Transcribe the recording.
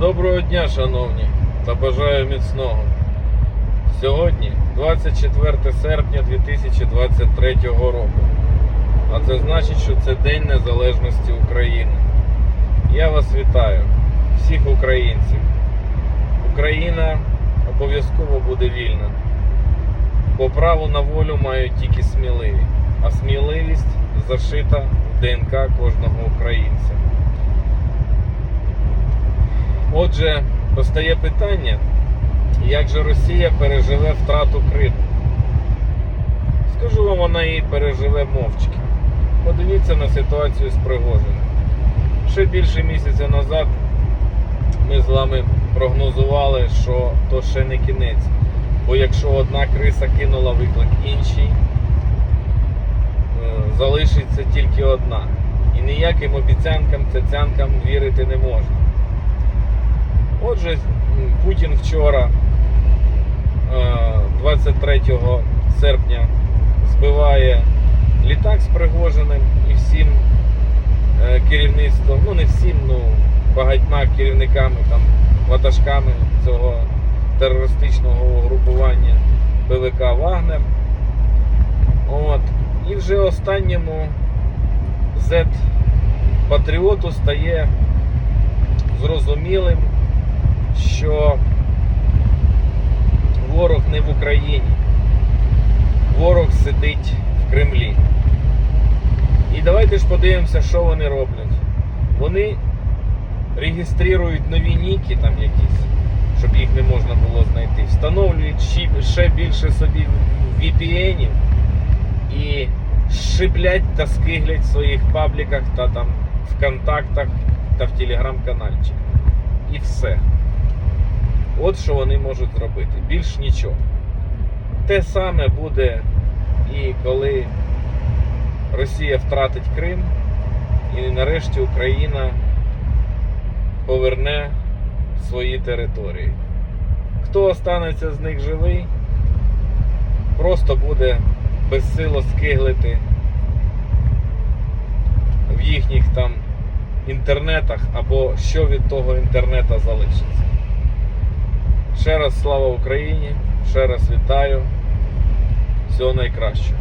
Доброго дня, шановні, та бажаю міцного. Сьогодні 24 серпня 2023 року. А це значить, що це День Незалежності України. Я вас вітаю, всіх українців. Україна обов'язково буде вільна. Бо право на волю мають тільки сміливі, а сміливість зашита в ДНК кожного українця. Отже, постає питання, як же Росія переживе втрату Криму. Скажу вам, вона її переживе мовчки. Подивіться на ситуацію з Пригожиним. Ще більше місяця назад ми з вами прогнозували, що то ще не кінець. Бо якщо одна криса кинула виклик іншій, е, залишиться тільки одна. І ніяким обіцянкам, цяцянкам вірити не можна. Отже, Путін вчора, е, 23 серпня, збиває літак з Пригожиним і всім е, керівництвом, ну не всім, ну багатьма керівниками, там, ватажками цього терористичного угрупування ПВК Вагнер. От. І вже останньому Z Патріоту стає зрозумілим, що ворог не в Україні, ворог сидить в Кремлі. І давайте ж подивимося, що вони роблять. Вони реєструють нові ніки там якісь, щоб їх не можна було знайти. Встановлюють ще- більше собі VPN-ів і шиплять та скиглять в своїх пабліках та там в контактах та в телеграм-канальчиках. І все. От що вони можуть зробити. Більш нічого. Те саме буде і коли Росія втратить Крим, і нарешті Україна поверне свої території. Хто останеться з них живий, просто буде безсило скиглити в їхніх там інтернетах або що від того інтернета залишиться. Ще раз слава Україні, ще раз вітаю. Всього найкращого.